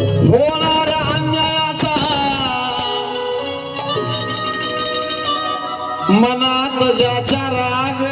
होणाऱ्या अन्यायाचा मनात ज्याच्या राग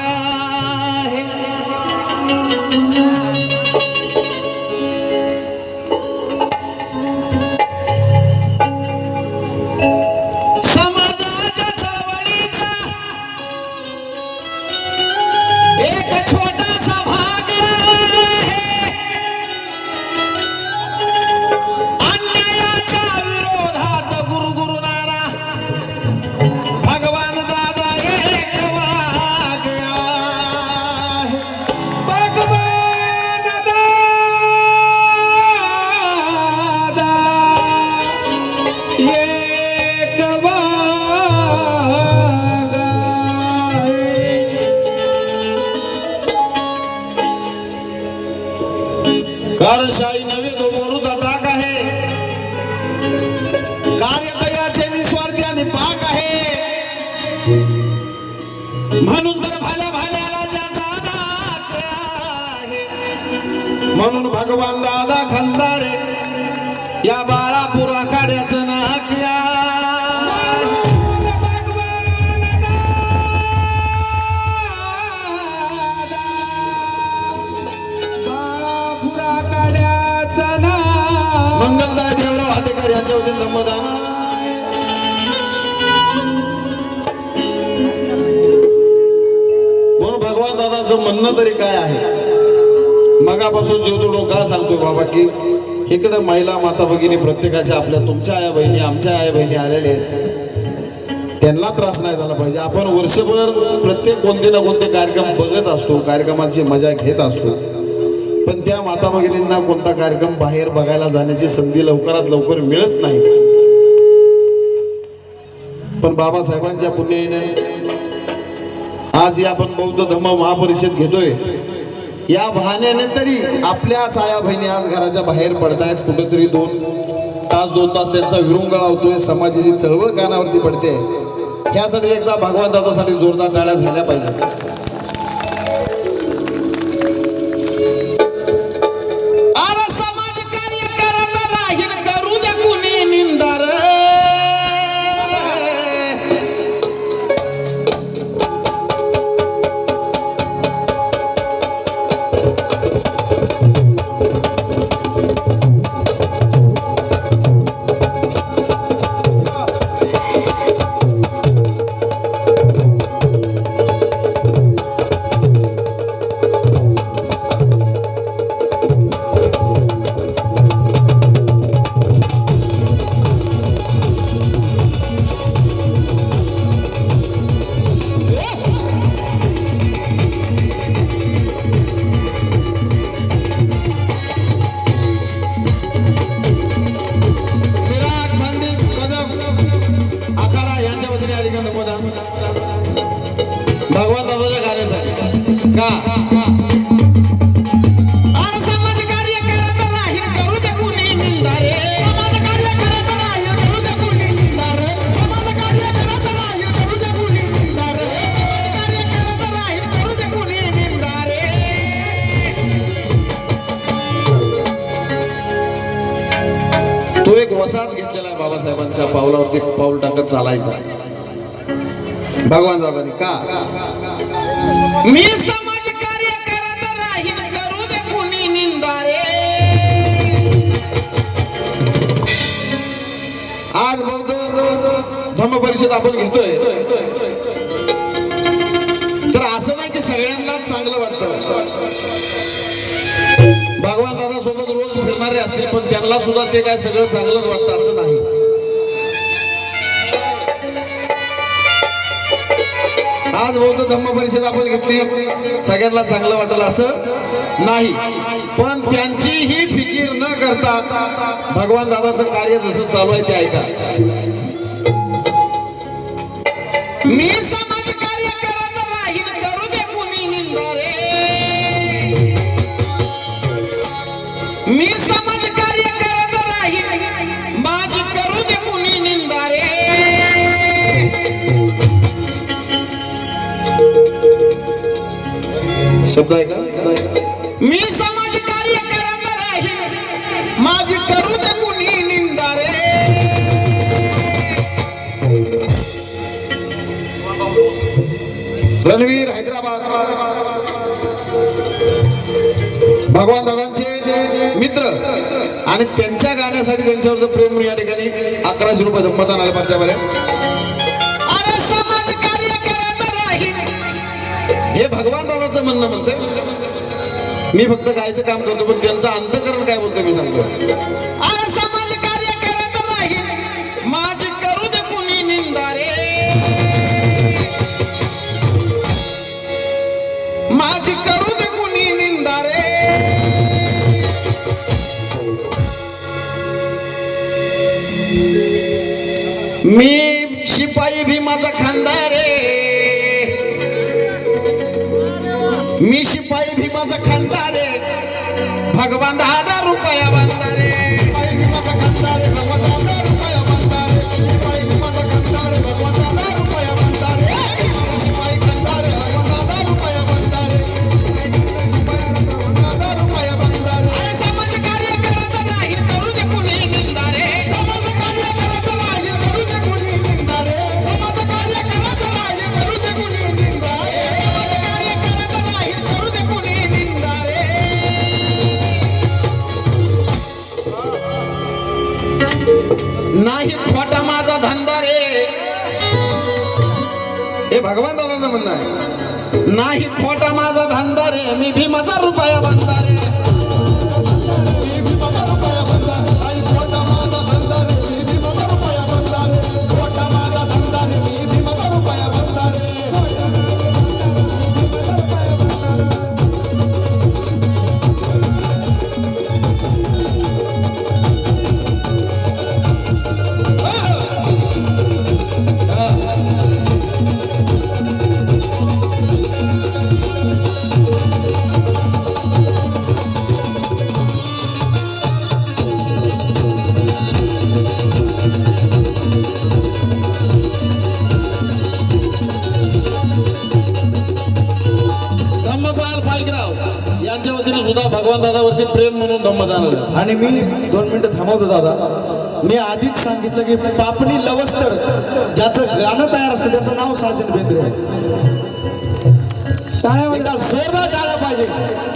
कारण शाही नवे तो बोरूचा टाक आहे. कार्यकयाचे निस्वार्थी आणि पाक आहे. म्हणून तर भाल्या भाल्याला ज्याचा आहे. म्हणून भगवान दादा खंदा यांच्या म्हणून भगवान दादाच म्हणणं तरी काय आहे? मगापासून जीव का सांगतोय बाबा की इकडं महिला माता भगिनी प्रत्येकाच्या आपल्या तुमच्या आया बहिणी आमच्या आया बहिणी आलेल्या आहेत. त्यांना त्रास नाही झाला पाहिजे. आपण वर्षभर प्रत्येक कोणते ना कोणते कार्यक्रम बघत असतो कार्यक्रमाची मजा घेत असतो. पण त्या माता भगिनींना कोणता कार्यक्रम बाहेर बघायला जाण्याची संधी लवकरात लवकर मिळत नाही. पण बाबासाहेबांच्या पुण्याईने आज या आपण बौद्ध धर्म महापरिषद घेतोय. या बहाण्याने तरी आपल्या आया बहिणी आज घराच्या बाहेर पडतायत. कुठेतरी दोन तास दोन तास त्यांचा विरुंगळा होतोय समाजाची चळवळ कानावरती पडते. ह्यासाठी एकदा भगवान दादासाठी जोरदार टाळ्या झाल्या पाहिजे कार्यक्रम करू भगवान दादाच्या कार्यासाठी का तो एक वसाच घेतलेला आहे बाबासाहेबांच्या पावलावरती पाऊल टाकत चालायचा. भगवान दादानी का मी समाज कार्य करत राहीन करू दे कुणी निंदा रे. आज बौद्ध धम्म परिषद आपण घेतोय. तर असं नाही की सगळ्यांनाच चांगलं वाटतं. भगवान दादा सोबत रोज फिरणारे असतील पण त्यांना सुद्धा ते काय सगळं चांगलंच वाटतं असं नाही. आज बौद्ध धम्म परिषद आपण घेतली. सगळ्यांना चांगलं वाटलं असं नाही. पण त्यांची ही फिकीर न करता भगवान दादाचं कार्य जसं चालू आहे ते ऐका. मी शब्द आहे का? मी समाज कार्य करत नाही माझी करू दे कुणी निंदा रे. रणवीर हैदराबाद. भगवान दादांचे मित्र आणि त्यांच्या गाण्यासाठी त्यांच्यावर प्रेम या ठिकाणी अकराशे रुपये मतदान आलं पाहिजे बऱ्या हे भगवान त्यांचं म्हणणं म्हणतंय? मी फक्त गायचं काम करतो पण त्यांचं अंतकरण काय बोलतो मी सांगतो अरे समाज कार्य करत नाही माझी करू दे कुणी निंदारे माझी करू दे कुणी निंदारे मी शिपाई भीमाचा खानदार हे भगवान दादाचं म्हणणं आहे. नाही खोटा माझा धंदा रे मी भीमाचा रुपया बांधणार रे आणि मी दोन मिनिटं थांबवतो दादा. मी आधीच सांगितलं की पापणी लवस्तर ज्याचं गाणं तयार असतं त्याचं नाव साजन बेंद्रे. एकदा जोरदार टाळ्या पाहिजे.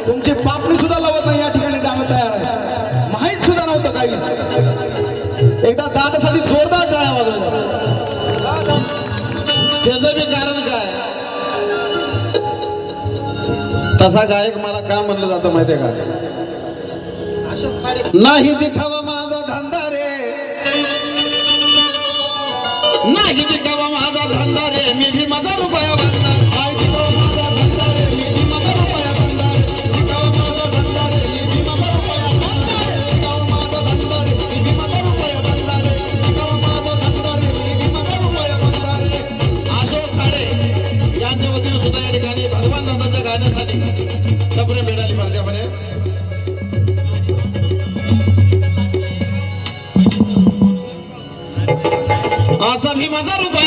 तुमची पापणी सुद्धा लवत नाही या ठिकाणी गाणं तयार आहे. माहीत सुद्धा नव्हतं काहीच. एकदा दादासाठी जोरदार टाळ्या वाजवल्या त्याचं बी कारण काय? तसा गायक मला का म्हणलं जातं माहितीये का? नाही दिखावा माझा धंदा रे. नाही दिखावा माझा धंदा म्हणून माझा रुपया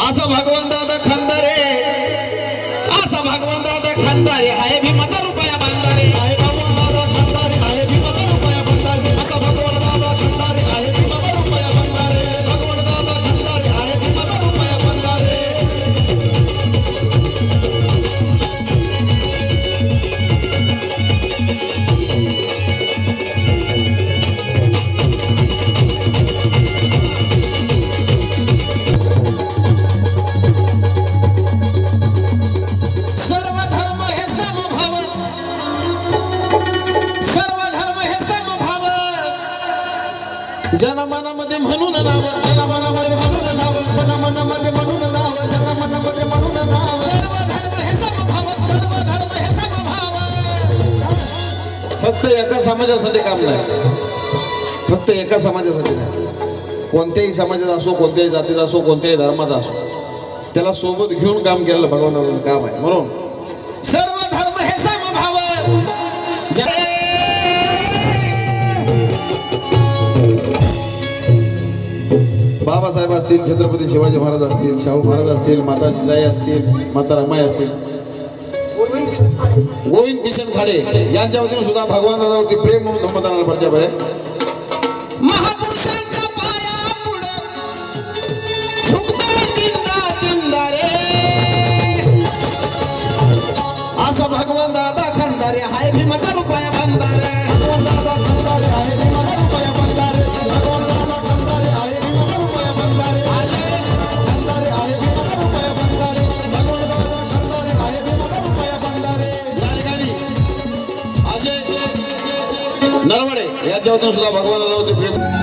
असा भगवान दादा खंदारे असा भगवान दादा खंदारे आहे मी माझा समाजासाठी काम नाही. फक्त एका समाजासाठी कोणत्याही समाजाचा असो कोणत्याही जातीचा असो कोणत्याही धर्माचा असो त्याला सोबत घेऊन काम केलेलं भगवंताचं काम आहे. म्हणून सर्व धर्म हे समभाव जय! बाबासाहेब असतील छत्रपती शिवाजी महाराज असतील शाहू महाराज असतील माता जिजाई असतील माता रमाई असतील गोविंद किशन खाडे यांच्या वतीने सुद्धा भगवान दादावरती प्रेम म्हणून धम्मदानाला भरल्या बरे पंचावन्न सुद्धा भगवानाला होते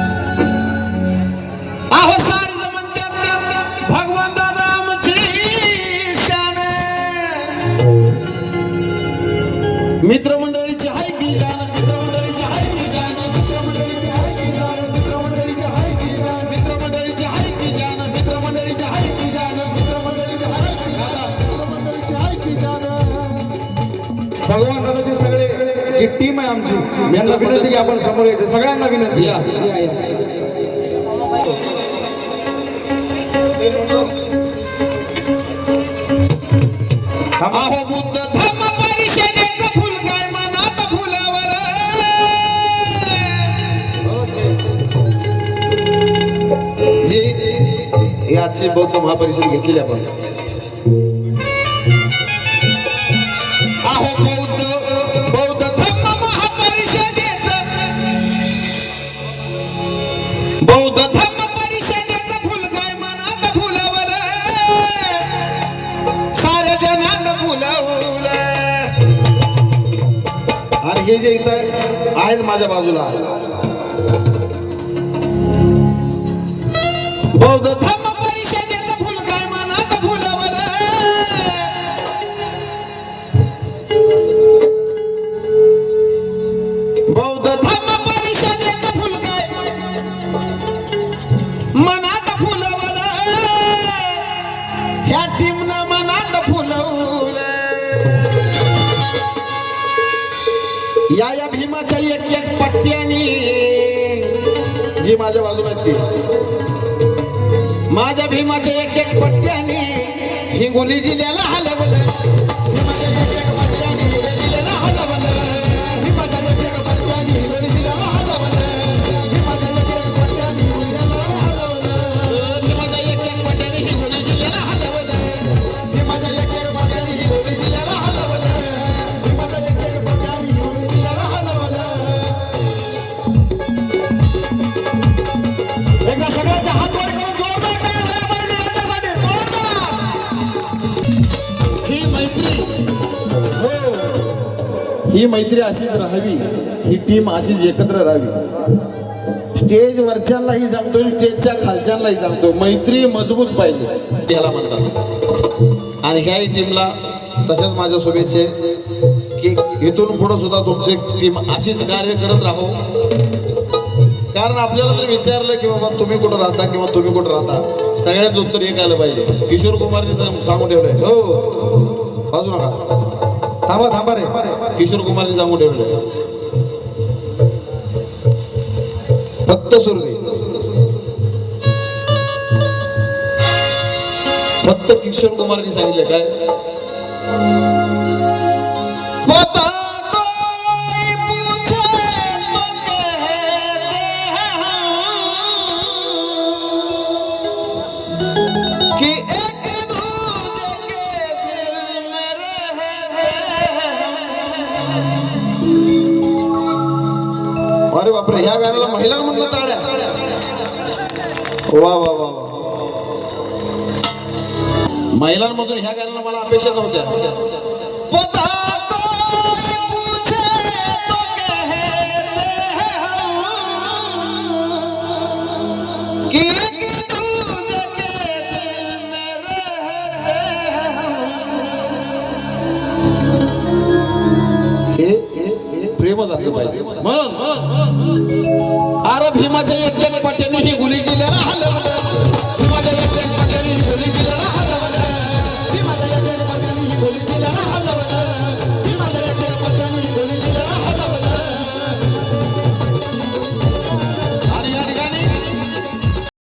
समोर यायचं सगळ्यांना विनंती या अहो बुद्ध धम्म परिषदेचं फुल काय मनात फुलावर? जी याची बौद्ध महापरिषद घेतलेली आपण. बौद्ध धम्म परिषदेचा फुल काय मनात फुलवल सारे जनात फुलवल आणि हे जे इथं आहेत माझ्या बाजूला. बौद्ध धम्म परिषदेचं फुल काय मनात फुलवलं बौद्ध माझ्या बाजूला माझ्या भीमाच्या एक एक पट्ट्याने हिंगोली जिल्ह्याला ही मैत्री अशीच राहावी ही टीम अशीच एकत्र राहावी. स्टेज वरच्यांनाही सांगतो स्टेजच्या खालच्यांनाही सांगतो मैत्री मजबूत पाहिजे. याला म्हणतात. आणि ह्याही टीमला तशाच माझ्या शुभेच्छा की इथून पुढे सुद्धा तुमची टीम अशीच कार्य करत राहो. कारण आपल्याला जर विचारलं की बाबा तुम्ही कुठं राहता किंवा तुम्ही कुठं राहता सगळ्याच उत्तर एक आलं पाहिजे. किशोर कुमारने सांगून ठेवलंय. हो. बाजू नका थांबा थांबा रे. किशोर कुमारने सांगून ठेवलंय फक्त सुरली फक्त किशोर कुमारने सांगितलं काय? अरे बापरे ह्या गाण्याला महिलांमधनं टाळ्या वा वा वा महिलांमधून ह्या गाण्याला मला अपेक्षा नव्हत्या. प्रेमच असं पाहिजे. म्हणून भीमाच्या एक एक पट्ट्याने ही